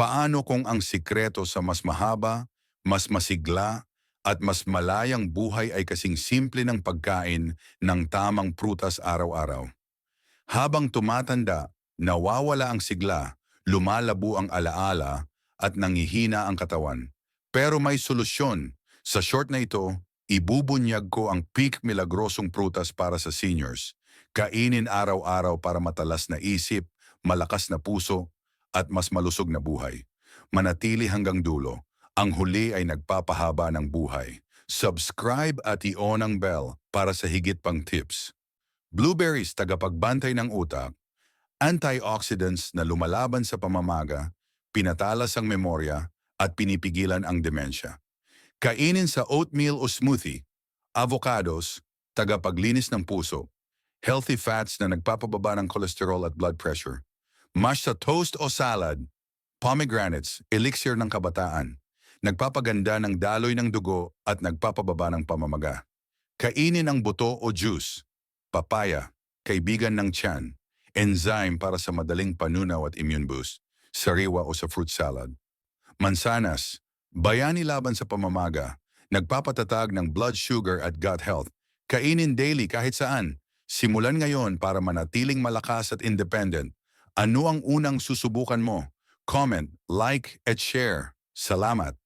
Paano kung ang sikreto sa mas mahaba, mas masigla, at mas malayang buhay ay kasing simple ng pagkain ng tamang prutas araw-araw? Habang tumatanda, nawawala ang sigla, lumalabo ang alaala, at nangihina ang katawan. Pero may solusyon. Sa short na ito, ibubunyag ko ang peak milagrosong prutas para sa seniors. Kainin araw-araw para matalas na isip, malakas na puso, at mas malusog na buhay. Manatili hanggang dulo. Ang huli ay nagpapahaba ng buhay. Subscribe at i-on ang bell para sa higit pang tips. Blueberries tagapagbantay ng utak, antioxidants na lumalaban sa pamamaga, pinatalas ang memorya, at pinipigilan ang demensya. Kainin sa oatmeal o smoothie, avocados, tagapaglinis ng puso, healthy fats na nagpapababa ng cholesterol at blood pressure, mash sa toast o salad, pomegranates, elixir ng kabataan, nagpapaganda ng daloy ng dugo at nagpapababa ng pamamaga. Kainin ang buto o juice, papaya, kaibigan ng tiyan, enzyme para sa madaling panunaw at immune boost, sariwa o sa fruit salad. Mansanas, bayani laban sa pamamaga, nagpapatatag ng blood sugar at gut health. Kainin daily kahit saan. Simulan ngayon para manatiling malakas at independent. Ano ang unang susubukan mo? Comment, like, at share. Salamat!